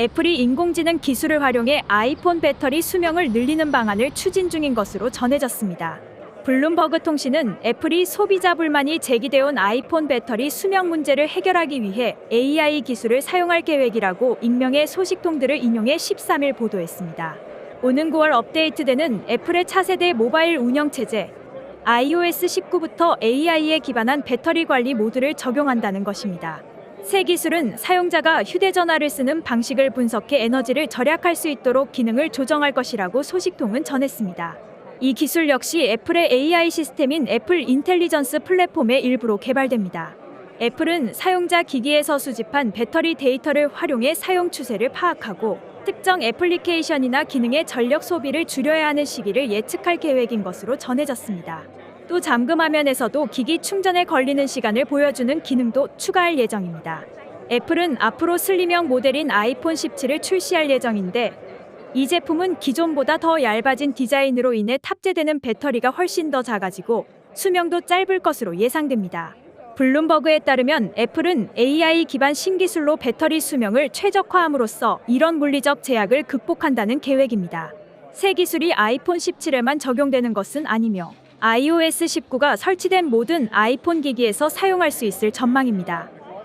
애플이 인공지능 기술을 활용해 아이폰 배터리 수명을 늘리는 방안을 추진 중인 것으로 전해졌습니다. 블룸버그 통신은 애플이 소비자 불만이 제기되어 온 아이폰 배터리 수명 문제를 해결하기 위해 AI 기술을 사용할 계획이라고 익명의 소식통들을 인용해 13일 보도했습니다. 오는 9월 업데이트되는 애플의 차세대 모바일 운영 체제 iOS 19부터 AI에 기반한 배터리 관리 모드를 적용한다는 것입니다. 새 기술은 사용자가 휴대전화를 쓰는 방식을 분석해 에너지를 절약할 수 있도록 기능을 조정할 것이라고 소식통은 전했습니다. 이 기술 역시 애플의 AI 시스템인 애플 인텔리전스 플랫폼의 일부로 개발됩니다. 애플은 사용자 기기에서 수집한 배터리 데이터를 활용해 사용 추세를 파악하고 특정 애플리케이션이나 기능의 전력 소비를 줄여야 하는 시기를 예측할 계획인 것으로 전해졌습니다. 또 잠금 화면에서도 기기 충전에 걸리는 시간을 보여주는 기능도 추가할 예정입니다. 애플은 앞으로 슬림형 모델인 아이폰 17을 출시할 예정인데 이 제품은 기존보다 더 얇아진 디자인으로 인해 탑재되는 배터리가 훨씬 더 작아지고 수명도 짧을 것으로 예상됩니다. 블룸버그에 따르면 애플은 AI 기반 신기술로 배터리 수명을 최적화함으로써 이런 물리적 제약을 극복한다는 계획입니다. 새 기술이 아이폰 17에만 적용되는 것은 아니며 iOS 19가 설치된 모든 아이폰 기기에서 사용할 수 있을 전망입니다.